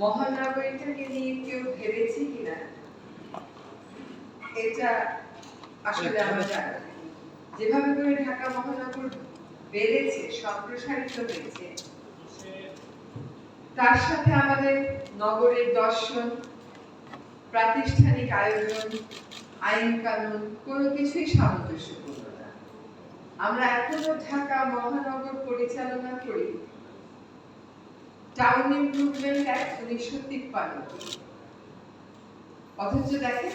মহানগরীটাকে নিয়ে কেউ ভেবেছে কিনা? এটা আসলে আমরা জানি যেভাবে করে ঢাকা মহানগর বেড়েছে সম্প্রসারিত হয়েছে তার সাথে আমাদের নগরের দর্শন প্রাতিষ্ঠানিক আয়োজন আইন কানুন কোনো কিছুই সামঞ্জস্যপূর্ণ না। আমরা এখনও ঢাকা মহানগর পরিচালনা করি। টাউন ইমপ্রুভমেন্ট অ্যাক্ট উনিশশো তিপ্পান্ন। অথচ দেখেন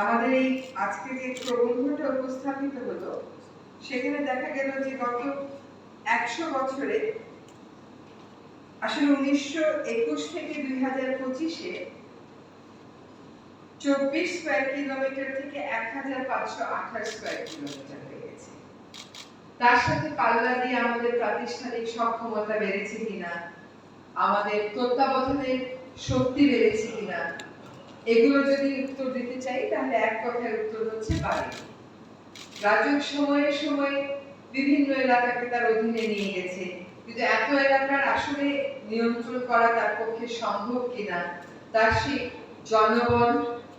আমাদের এই আজকে যে প্রবন্ধটা উপস্থাপিত হলো, সেখানে দেখা গেল যে গত একশো বছরে আসলে উনিশশো একুশ থেকে দুই হাজার পঁচিশে চব্বিশ স্কোয়ার কিলোমিটার থেকে এক হাজার পাঁচশো আঠাশ স্কোয়ার কিলোমিটার হয়ে গেছে। তার সাথে পাল্লা দিয়ে আমাদের প্রাতিষ্ঠানিক সক্ষমতা বেড়েছে কিনা আমাদের তত্ত্বাবধানের শক্তি বেড়েছে কিনা? এগুলো যদি উত্তর দিতে চাই, তাহলে এক কথায় উত্তর হচ্ছে বাড়ি। রাজুক সময়ে সময়ে বিভিন্ন এলাকাকে তার অধীনে নিয়ে গেছে। কিন্তু এত এলাকার আসলে নিয়ন্ত্রণ করা তার পক্ষে সম্ভব কিনা? তার সেই জনবল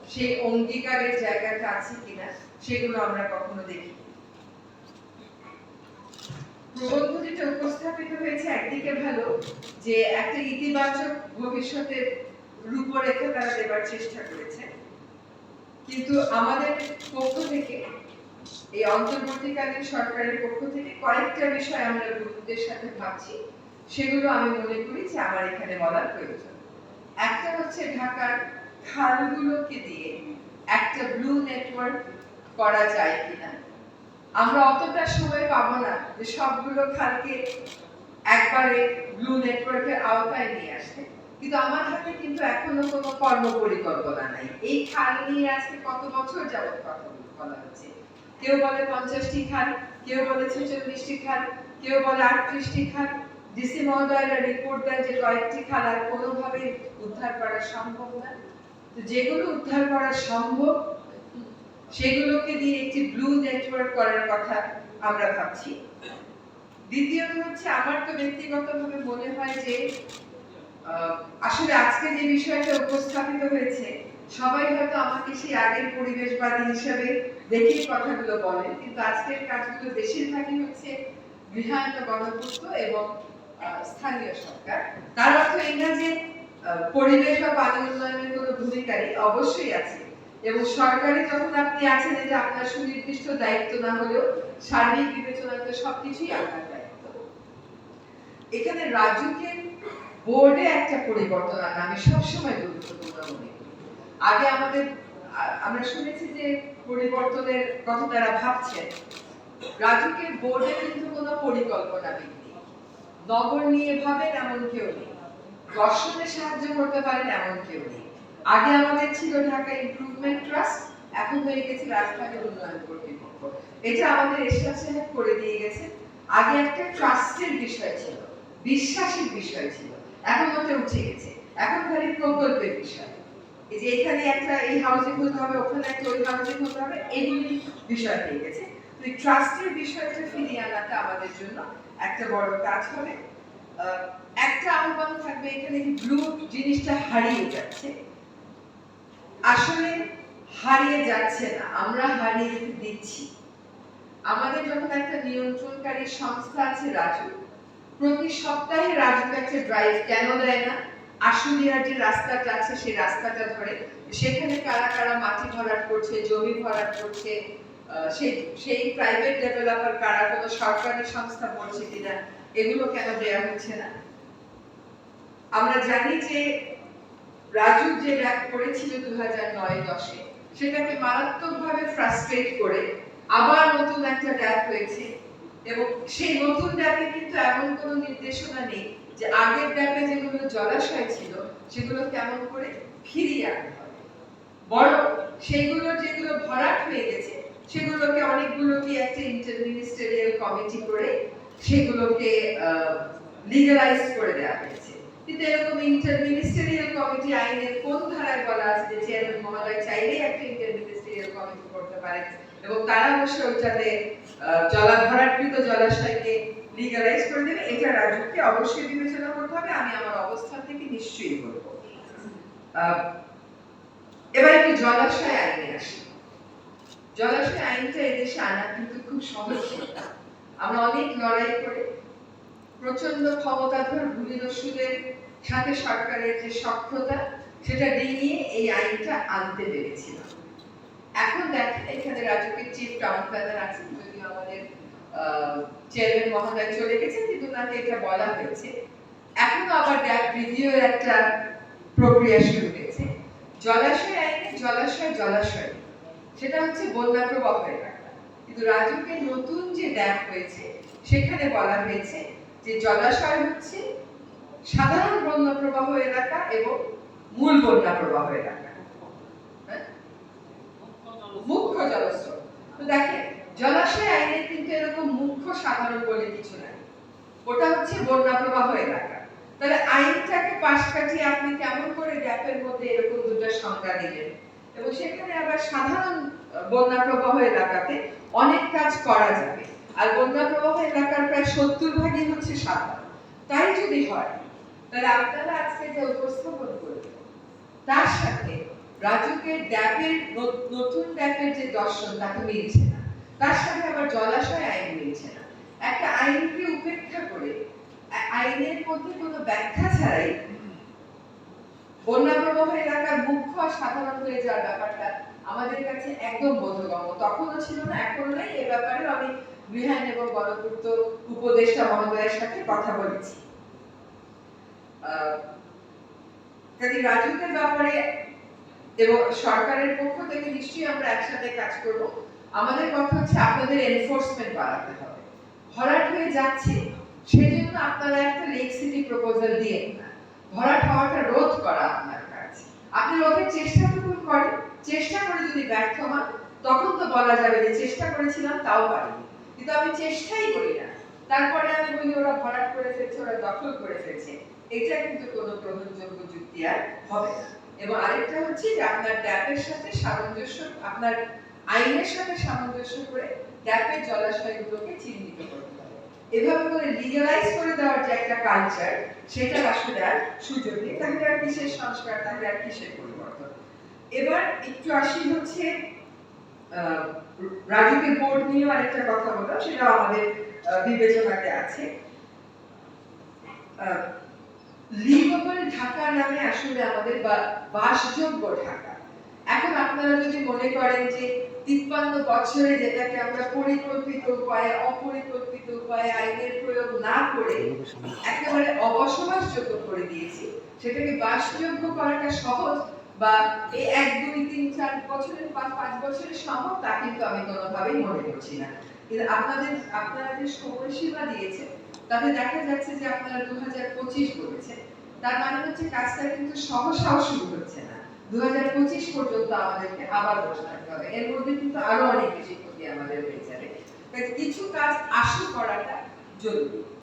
সেই অঙ্গীকারের জায়গাটা আছে কিনা? সেগুলো আমরা কখনো দেখি প্রবন্ধ উপস্থাপিত হয়েছে একদিকে ভালো, যে একটা ইতিবাচক ভবিষ্যতের রূপরেখা তারা দেবার চেষ্টা করেছে। কিন্তু আমাদের পক্ষ থেকে, এই অন্তর্বর্তীকালীন সরকারের পক্ষ থেকে কয়েকটা বিষয় আমরা গুরুত্বের সাথে ভাবছি, সেগুলো আমি মনে করি যে আমার এখানে বলার প্রয়োজন। একটা হচ্ছে ঢাকার খালগুলোকে দিয়ে একটা ব্লু নেটওয়ার্ক করা যায় কিনা। আমরা অতটা সময় পাবো না যে সবগুলো খালকে একবারে ব্লু নেটওয়ার্কের আওতায় নিয়ে আসতে। কিন্তু আমার হাতে কিন্তু এখনও কোনো কর্ম পরিকল্পনা নাই। এই খাল নিয়ে আজকে কত বছর যাবত কথা বলা হচ্ছে? কেউ বলে পঞ্চাশটি খাল, কেউ বলে ছেচল্লিশটি খাল, কেউ বলে আটত্রিশটি খাল। ডিসি মহোদয়রা রিপোর্ট দেয় যে কয়েকটি খাল আর কোনোভাবে উদ্ধার করা সম্ভব না। তো যেগুলো উদ্ধার করা সম্ভব সেগুলোকে দিয়ে একটি ব্লু নেটওয়ার্ক করার কথা আমরা ভাবছি। দ্বিতীয়ত হচ্ছে, আমার তো ব্যক্তিগতভাবে মনে হয় যে আসলে আজকে যে বিষয়টা উপস্থাপিত হয়েছে, সবাই হয়তো আমাকে সেই আগের পরিবেশবাদী হিসেবে দেখেই কথাগুলো বলেন, কিন্তু আজকের কাজগুলো বেশিরভাগই হচ্ছে গৃহায়ণ গণপূর্ত এবং স্থানীয় সরকার। তার অর্থ এই না যে পরিবেশ বা পানি উন্নয়নের কোনো ভূমিকা নেই অবশ্যই আছে। এবং সরকারি যখন আপনি আছেন যে আপনার সুনির্দিষ্ট দায়িত্ব না হলেও সার্বিক বিবেচনায় তো সবকিছুই আপনার দায়িত্ব। এখানে রাজুকের বোর্ডে একটা পরিবর্তন আনা আমি সবসময় গুরুত্বপূর্ণ মনে করি। আগে আমাদের আমরা শুনেছি যে পরিবর্তনের কথা তারা ভাবছেন। রাজুকের বোর্ডে কিন্তু কোনো পরিকল্পনা নেই। নগর নিয়ে ভাবেন এমন কেউ নেই। দর্শনে সাহায্য করতে পারেন এমন কেউ নেই। আগে আমাদের ছিল ঢাকা ইমপ্রুভমেন্ট ট্রাস্ট এখন হয়ে গেছে রাজধানী উন্নয়ন কর্তৃপক্ষ এটা আমাদের এশিয়া সাহেব করে দিয়ে গেছে। আগে একটা ট্রাস্টের বিষয় ছিল, বিশ্বাসের বিষয় ছিল, এখন ওটা উঠে গেছে। এখন খালি প্রকল্পের বিষয়। এই যে এখানে একটা এই হতে হবে, ওখানে একটা ওই হতে হবে এগুলি বিষয় হয়ে গেছে। তো ট্রাস্টের বিষয়টা ফিরিয়ে আনাটা আমাদের জন্য একটা বড় কাজ হবে। একটা আহ্বান থাকবে এখানে ব্লু জিনিসটা হারিয়ে যাচ্ছে। আসলে হারিয়ে যাচ্ছে না, আমরা হারিয়ে দিচ্ছি। আমাদের যখন একটা নিয়ন্ত্রণকারী সংস্থা আছে রাজু, প্রতি সপ্তাহে রাজুকে একটা ড্রাইভ কেন দেয় না? আশুলিয়ার যে রাস্তাটা আছে, সেই রাস্তাটা ধরে। সেখানে কারা কারা মাটি ভরাট করছে, জমি ভরাট করছে সেই সেই প্রাইভেট ডেভেলপার কারা, কোনো সরকারি সংস্থা বলছে কিনা, এগুলো কেন দেয়া হচ্ছে না? আমরা জানি যে রাজু যে র্যাপ করেছিল দু হাজার নয় দশে, সেটাকে মারাত্মকভাবে ফ্রাস্ট্রেট করে আবার নতুন একটা র্যাপ হয়েছে এবং সেই নতুন র্যাপে কিন্তু এমন কোনো নির্দেশনা নেই যে আগের র্যাপে যেগুলো জলাশয় ছিল, সেগুলো কেমন করে ফিরিয়ে আনতে হবে। বরং সেগুলো যেগুলো ভরাট হয়ে গেছে, সেগুলোকে অনেকগুলোকে একটা ইন্টারমিনিস্টারিয়াল কমিটি করে সেগুলোকে লিগালাইজ করে দেওয়া হয়েছে। কিন্তু এরকম ইন্টারমিনিস্টারিয়াল কমিটি আইনের কোন ধারায় বলা আছে যে চেয়ারম্যান মহোদয় চাইলেই একটা ইন্টারমিনিস্টারিয়াল কমিটি করতে পারে এবং তারা বসে ওইটাতে আহ, জলা ভরাটকৃত জলাশয়কে লিগালাইজ করে দেবে। এটা রাজুকে অবশ্যই বিবেচনা করতে হবে। আমি আমার অবস্থান থেকে নিশ্চয়ই বলব। এবার একটু জলাশয় আইনে আসি। জলাশয় আইনটা এদেশে আনা কিন্তু খুব সহজ আমরা অনেক লড়াই করে প্রচণ্ড ক্ষমতাধর ভূমিদস্যুদের সাথে সরকারের যে সক্ষতা, সেটা ডিঙিয়ে এই আইনটা আনতে পেরেছিলাম এখন দেখেন এখানে রাজুকের চিফ টাউন প্ল্যানার আছেন, যদিও আমাদের চেয়ারম্যান মহোদয় চলে গেছেন, কিন্তু ওনাকে এটা বলা হয়েছে। এখনও আবার ড্যাপ রিভিউ একটা প্রক্রিয়া শুরু হয়েছে। জলাশয় আইনে জলাশয় জলাশয়। সেটা হচ্ছে বন্যা প্রবাহ এলাকা কিন্তু রাজুকের নতুন যে ড্যাম হয়েছে, সেখানে বলা হয়েছে যে জলাশয় হচ্ছে সাধারণ বন্যা প্রবাহ এলাকা এবং মূল বন্যা প্রবাহ এলাকা। হ্যাঁ? মুখ্য জলস্রোত। দেখেন, জলাশয় আইনে কিন্তু এরকম মুখ্য সাধারণ বলে কিছু নাই। ওটা হচ্ছে বন্যা প্রবাহ এলাকা। তাহলে আইনটাকে পাশ কাটিয়ে আপনি কেমন করে গ্যাপের মধ্যে এরকম দুটো সংজ্ঞা দিলেন? এবং সেখানে আবার সাধারণ বন্যা প্রবাহ এলাকাতে অনেক কাজ করা যাবে। আর বন্যা প্রবাহ এলাকার প্রায় সত্তর ভাগই হচ্ছে সাধারণ। তাই যদি হয় আজকে যে উপস্থাপন তার সাথে রাজুকের ড্যাপের নতুন ড্যাপের যে দর্শন তাকে মিলছে না। তার সাথে আবার জলাশয় আইন মিলছে না। একটা আইনকে উপেক্ষা করে আইনের মধ্যে কোনো ব্যাখ্যা ছাড়াই বন্যা প্রবাহ এলাকার মুখ্য সাধারণ হয়ে যাওয়ার ব্যাপারটা আমাদের কাছে একদম বোধগম্য। তখনও ছিল না এখনও নেই। এ ব্যাপারে আমি গৃহায়ণ এবং গণপূর্ত উপদেষ্টা মহোদয়ের সাথে কথা বলেছি। কাজে রাজুকের ব্যাপারে এবং সরকারের পক্ষ থেকে নিশ্চয়ই আমরা একসাথে কাজ করব। আমাদের কথা হচ্ছে আপনাদের এনফোর্সমেন্ট বাড়াতে হবে। ভরাট হয়ে যাচ্ছে। সেই জন্য আপনারা একটা লেক সিটি প্রপোজাল দিয়ে ভরাট হওয়াটা রোধ করা আপনার কাজ। আপনি রোধের চেষ্টাটুকু করেন, চেষ্টা করে যদি ব্যর্থ হন, তখন তো বলা যাবে যে চেষ্টা করেছিলাম, তাও পারিনি। কিন্তু আমি চেষ্টাই করি না। তারপরে আমি বলি, ওরা ভরাট করে ফেলছে, ওরা দখল করে ফেলছে। এটা কিন্তু কোনো গ্রহণযোগ্য যুক্তি আর হবে না। এবং আরেকটা হচ্ছে যে আপনার ড্যাপের সাথে সামঞ্জস্য আপনার আইনের সাথে সামঞ্জস্য করে ড্যাপের জলাশয়গুলোকে চিহ্নিত করতে হবে। এভাবে করে লিগালাইজ করে দেওয়ার যে একটা কালচার সেটা আসলে আর সুযোগ নেই। তাহলে আর কিসের সংস্কার? তাহলে আর কিসের পরিবর্তন? এবার একটু আসি হচ্ছে আহ, রাজুকের বোর্ড নিয়েও আরেকটা কথা বলা সেটা আমাদের বিবেচনাতে আছে। লিভেবল ঢাকা নামে আসলে আমাদের বাসযোগ্য ঢাকা। এখন আপনারা যদি মনে করেন যে তিপ্পান্ন বছরে যেটাকে আমরা পরিকল্পিত উপায়ে, অপরিকল্পিত উপায়ে আইনের প্রয়োগ না করে একেবারে অবসবাসযোগ্য করে দিয়েছি, সেটাকে বাসযোগ্য করাটা সহজ বা এই এক, দুই, তিন, চার বছরের পাঁচ পাঁচ বছরের সম্ভব তা কিন্তু আমি কোনোভাবেই মনে করছি না। কিন্তু আপনাদের, আপনারা যে সময়সীমা দিয়েছে তাতে দেখা যাচ্ছে যে আপনারা দু হাজার পঁচিশ বলেছেন তার মানে হচ্ছে কাজটা কিন্তু সহসাও শুরু হচ্ছে না। দু হাজার পঁচিশ পর্যন্ত আমাদেরকে আবার বসে থাকতে হবে। এর মধ্যে কিন্তু আরও অনেক বেশি ক্ষতি আমাদের হয়ে যাবে। কিছু কাজ আশু করাটা জরুরি।